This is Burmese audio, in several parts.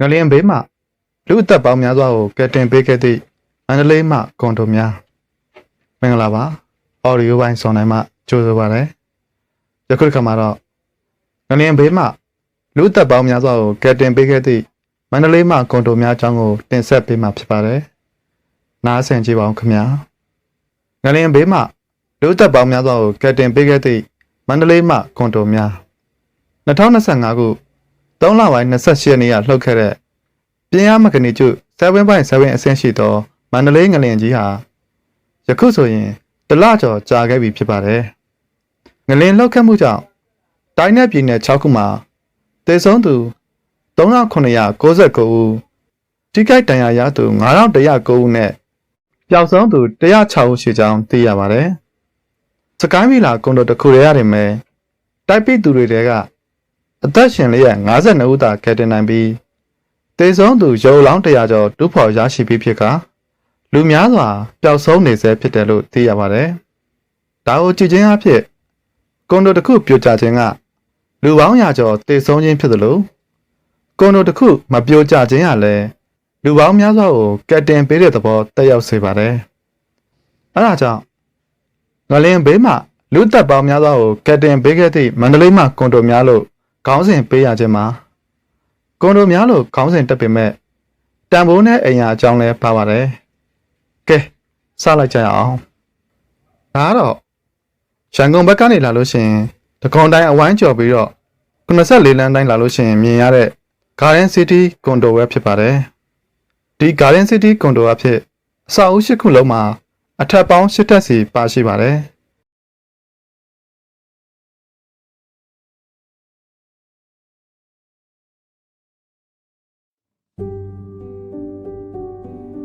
ငလျင်ဘေးမှလူအသက်ပေါင်းများစွာကိုကယ်တင်ပေးခဲ့သည့်မန္တလေးမှကွန်ဒိုများမင်္ဂလာပါအော်ဒီယိုပိုင်းစောင်းနိုင်မှကြိုဆိုပါရစေယခုတစ်ခါမှာတော့ငလျင်ဘေးမှလူအသက်ပေါင်းများစွာကိုကယ်တင်ပေးခဲ့သည့်မန္တလေးမှကွန်ဒိုများအကြောင်းကိုတင်ဆက်ပေးမှာဖြစ်ပါတယ်နားဆင်ကြည့်ပါဦးခင်ဗျာငလျင်ဘေးမှလူအသက်ပေါင်းများစွာကိုကယ်တင်ပေးခဲ့သည့်မန္တလေးမှကွန်ဒိုများ2025ခု 3လပိုင်း28ရက်နေ့ကလှုပ်ခဲ့တဲ့ပြင်းအားမကနီကျု7.7အဆင့်ရှိသောမန္တလေးငလျင်ကြီးဟာယခုဆိုရင်တလကျော်ကြာခဲ့ပြီဖြစ်ပါတယ်။ငလျင်လှုပ်ခတ်မှုကြောင့်တိုင်းနယ်ပြည်နယ်6ခုမှာသေဆုံးသူ3999ဦးထိခိုက်ဒဏ်ရာရသူ9109ဦးနဲ့ပျောက်ဆုံးသူ106ဦးရှိကြောင်းသိရပါတယ်။စကိုင်းမီလာကွန်ဒိုတစ်ခုတည်းရတယ်မယ်တိုက်ပိသူတွေတဲက အသက်ရှင်လေးရ52ဦးသာကယ်တင်နိုင်ပြီးတေဆုံးသူရုပ်လောင်း100ကျော်တူးဖော်ရရှိပြီးဖြစ်ကလူများစွာပျောက်ဆုံးနေဆဲဖြစ်တယ်လို့သိရပါတယ်။ဒါကိုကြည့်ချင်းအဖြစ်ကွန်ဒိုတစ်ခုပြိုကျခြင်းကလူပေါင်းရာကျော်တေဆုံးခြင်းဖြစ်သလိုကွန်ဒိုတစ်ခုမပြိုကျခြင်းကလည်းလူပေါင်းများစွာကိုကယ်တင်ပေးတဲ့သဘောတက်ရောက်စေပါတယ်။အဲဒါကြောင့်ငလင်ဘေးမှာလူသက်ပေါင်းများစွာကိုကယ်တင်ပေးခဲ့သည့်မန္တလေးမှကွန်ဒိုများလို့ ခေါင်းစဉ်ပေးရခြင်းမှာကွန်ဒိုများလို့ခေါင်းစဉ်တက်ပေမဲ့တန်ဖိုးနဲ့အိမ်ယာအကြောင်းလဲပါပါတယ်။ကဲစလိုက်ကြရအောင်။ဒါကတော့ရန်ကုန်ဘက်ကနေလာလို့ရှိရင်တကွန်တိုင်းအဝိုင်းကျော်ပြီးတော့94လမ်းတိုင်းလာလို့ရှိရင်မြင်ရတဲ့ Garden City ကွန်ဒိုဝဲဖြစ်ပါတယ်။ဒီ Garden City ကွန်ဒိုအဖြစ်အဆောက်အဦ၈ခုလုံးမှာအထက်ပေါင်း၈ထပ်စီပါရှိပါတယ်။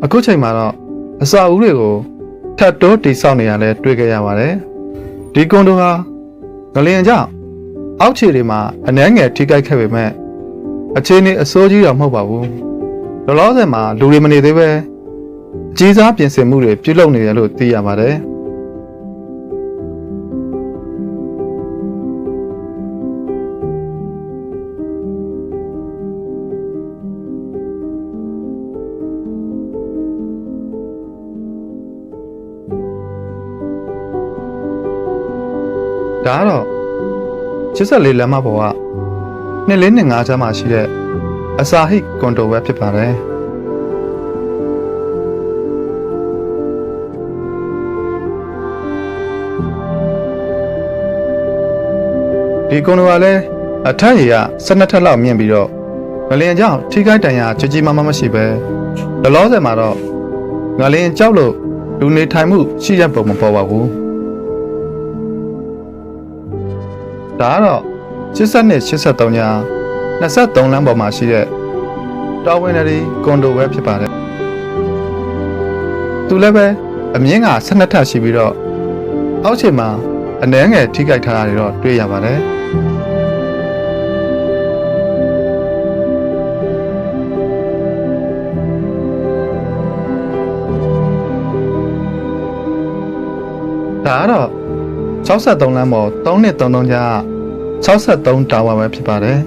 အခုချိန်မှာတော့အစာအုပ်တွေကိုထပ်တိုးတိဆောက်နေရလဲတွေ့ကြရပါတယ်ဒီကွန်ဒိုဟာငလျင်ကြောင့်အောက်ခြေတွေမှာအနှဲငယ်ထိခိုက်ခဲ့ပေမဲ့အခြေအနေအဆိုးကြီးတော့မဟုတ်ပါဘူးလောလောဆယ်မှာလူတွေမနေသေးပဲအကြီးစားပြင်ဆင်မှုတွေပြုလုပ်နေတယ်လို့သိရပါတယ် ဒါကတော့84လမ်းမပေါ်ကနှစ်လေးနှစ်ငါးချမ်းမှာရှိတဲ့အစာဟိကွန်ဒိုပဲဖြစ်ပါတယ်ဒီကွန်ဒိုကလည်းအထက်ရေက12ထပ်လောက်မြင့်ပြီးတော့ငလျင်ကြောင့်ထိခိုက်ဒဏ်ရာကြီးကြီးမားမားမရှိပဲလောလောဆယ်မှာတော့ငလျင်ကြောက်လို့လူနေထိုင်မှုရှိရပုံမပေါ်ပါဘူး ဒါကတော့82 83ညာ23လမ်းပေါ်မှာရှိတဲ့တော်ဝင်ရီကွန်ဒိုပဲဖြစ်ပါတယ်သူလည်းပဲအမြင့်က12ထပ်ရှိပြီးတော့အောက်ခြေမှာအနှဲငယ်ထိကြိုက်ထားတာတွေတော့တွေ့ရပါတယ်ဒါကတော့63လမ်းပေါ်3နှစ်33ကြား 63တာဝါပဲဖြစ်ပါတယ်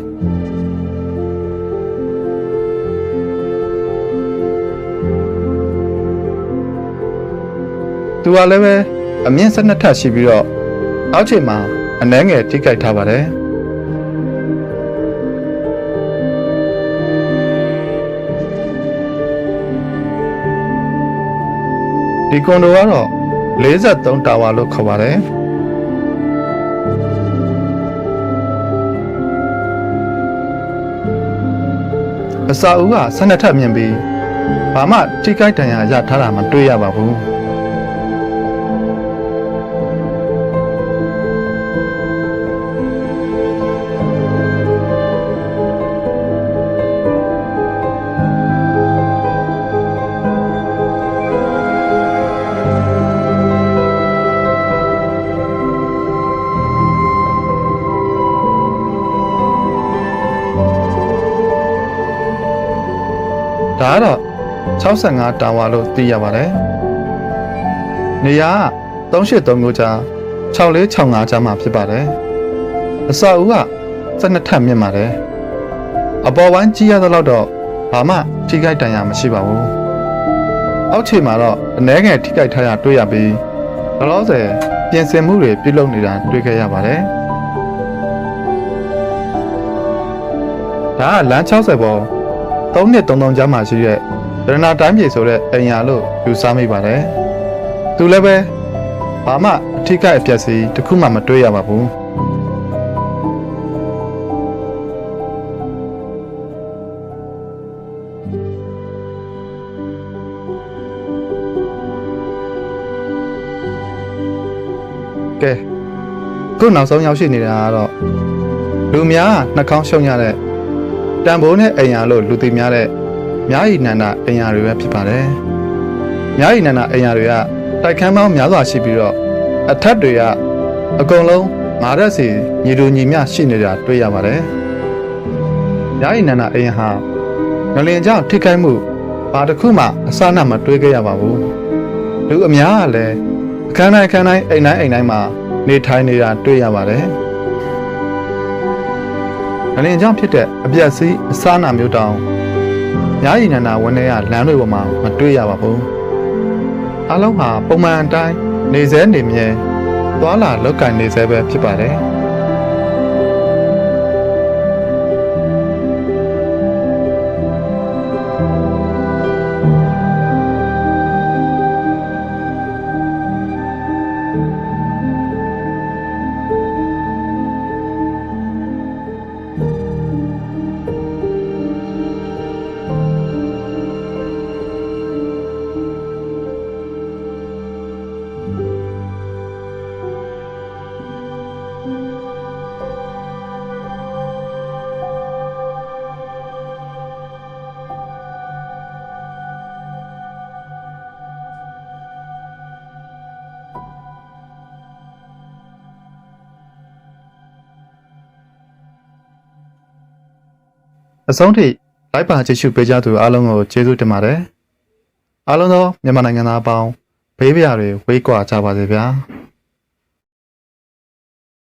သူကလည်းပဲအမြင့်12ထပ်ရှိပြီးတော့အောက်ခြေမှာအနှဲငယ်ထိကြိုက်ထားပါတယ်ဒီကွန်ဒိုကတော့43တာဝါလို့ခေါ်ပါတယ် အစာဦးက12ထပ်မြင်ပြီးဘာမှထိခိုက်ဒဏ်ရာရထားတာမတွေ့ရပါဘူး ဒါကတော့65တာဝါလို့သိရပါတယ်နေရာက383ကိုကြား6465ကြားမှာဖြစ်ပါတယ်အစာဦးက12ထပ်မြင့်ပါတယ်အပေါ်ဝိုင်းကြီးရသလောက်တော့ဘာမှထိခိုက်တန်ရာမရှိပါဘူးအောက်ခြေမှာတော့အနှဲငယ်ထိခိုက်ထားရတွေ့ရပြီးလောလောဆယ်ပြင်ဆင်မှုတွေပြုလုပ်နေတာတွေ့ခဲ့ရပါတယ်ဒါကလမ်း60ပေါ် 3နှစ်33ကျောင်းမှာရှိတဲ့ရတနာတိုင်းပြည်ဆိုတဲ့အိမ်ယာလို့ယူဆမိပါတယ်သူလည်းပဲဘာမှအထိခိုက်အပျက်စီးတစ်ခုမှမတွေ့ရပါဘူးကဲခုနောက်ဆုံးရောက်ရှိနေတာကတော့လူများနှာခေါင်းရှုံရတဲ့ တန်ဖိုးနဲ့အိမ်ယာလို့လူသိများတဲ့မြားရီနန္ဒအိမ်ယာတွေပဲဖြစ်ပါတယ်။မြားရီနန္ဒအိမ်ယာတွေကတိုက်ခန်းပေါင်းများစွာရှိပြီးတော့အထက်တွေကအကုန်လုံးငါးရက်စီညီတူညီမျှရှိနေတာတွေ့ရပါတယ်။မြားရီနန္ဒအိမ်ယာဟာငလင်ကြောင့်ထိခိုက်မှုဘာတစ်ခုမှအစအနမတွေးခဲ့ရပါဘူး။လူအများကလည်းအခန်းတိုင်းအခန်းတိုင်းအိမ်တိုင်းအိမ်တိုင်းမှာနေထိုင်နေတာတွေ့ရပါတယ်။ ငလင်ကြောင့်ဖြစ်တဲ့အပြက်စီးအစားနာမျိုးတောင်ညာရီနန္ဒဝန်ထဲကလမ်းတွေပေါ်မှာမတွေ့ရပါဘူး။အလုံးဟာပုံမှန်အတိုင်းနေစဲနေမြဲသွားလာလောက်ကင်နေစဲပဲဖြစ်ပါတယ်။ အဆုံးထိလိုက်ပါကြည့်ရှုပေးကြသူအားလုံးကိုကျေးဇူးတင်ပါတယ်အားလုံးသောမြန်မာနိုင်ငံသားအပေါင်းဘေးပရာတွေဝေးကွာကြပါစေဗျာ